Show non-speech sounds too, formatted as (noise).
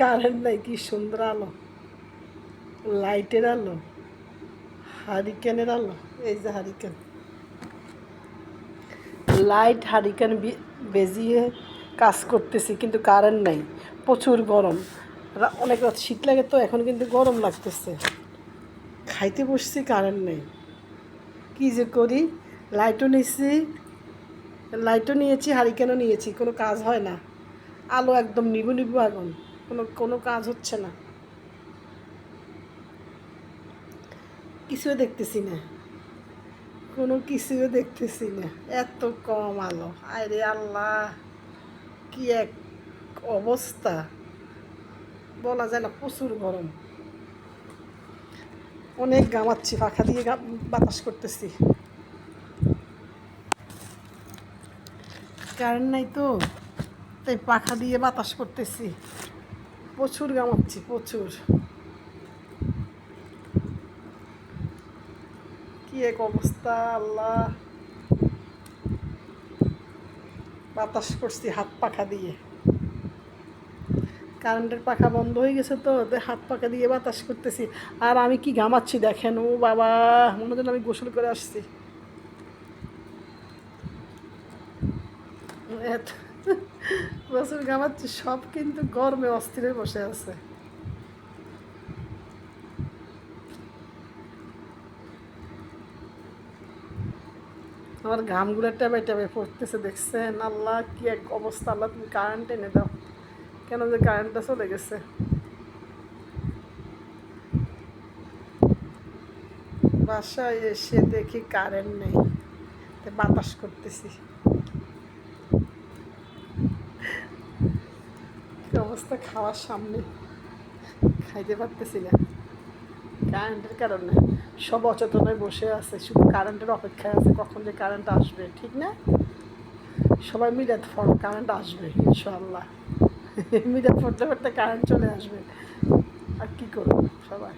Current নাই, কি সুন্দর আলো। লাইটের আলো, হারিকেনের আলো, এই যে হারিকেন। লাইট হারিকেন বেজিয়ে কাজ করতেছি, কিন্তু কারেন্ট নাই, প্রচুর গরম। অনেক রাত শীত লাগে তো, এখন কিন্তু গরম লাগতেছে। খাইতে বসছি কারেন্ট নেই। কী যে করি? লাইটও নিয়েছি লাইটও নিয়েছি, হারিকেনও নিয়েছি, কোনো কাজ হয় না। আলো একদম নিবু নিবু আগুন। কোনো কোনো কাজ হচ্ছে না। কিছুই দেখতেছি না। কোনো কিছুই দেখতেছি না। এত কম আলো। আরে আল্লাহ, কি এক অবস্থা। বলা যায় না, প্রচুর গরম। অনেক গামাচ্ছি পাখা দিয়ে বাতাস করতেছি। কারেন্ট নাই তো, তাই পাখা দিয়ে বাতাস করতেছি। প্রচুর গামাচ্ছি, প্রচুর। কি এক অবস্থা, আল্লাহ। বাতাস করছি হাত পাখা দিয়ে। কারেন্টের পাখা বন্ধ হয়ে গেছে তো হাত পাখা দিয়ে বাতাস করতেছি। আর আমি কি ঘামাচ্ছি দেখেন, ও বাবা, মনে হয় আমি গোসল করে আসছি। এত প্রচুর ঘামাচ্ছি সব কিন্তু গরমে অস্থির বসে আছে। আমার ঘামগুলো টেবে টেবে পড়তেছে, দেখছেন? আল্লাহ, কি এক অবস্থা। আল্লাহ, তুমি কারেন্ট এনে দাও। কেন যে কারেন্টটা চলে গেছে? বাসায় এসে দেখি কারেন্ট নেই। বাতাস করতেছি কি অবস্থা খাওয়ার সামনে খাইতে পারতেছি না। কারেন্টের কারণে। সব অচেতনায় বসে আছে, শুধু কারেন্টের অপেক্ষায় আছে, কখন যে কারেন্ট আসবে, ঠিক না? সবাই মিলে ফোন কারেন্ট আসবে ইনশাল্লাহ (laughs) মিলে ফরতে ফরতে কারেন্ট চলে আসবে। আর কী করব সবাই?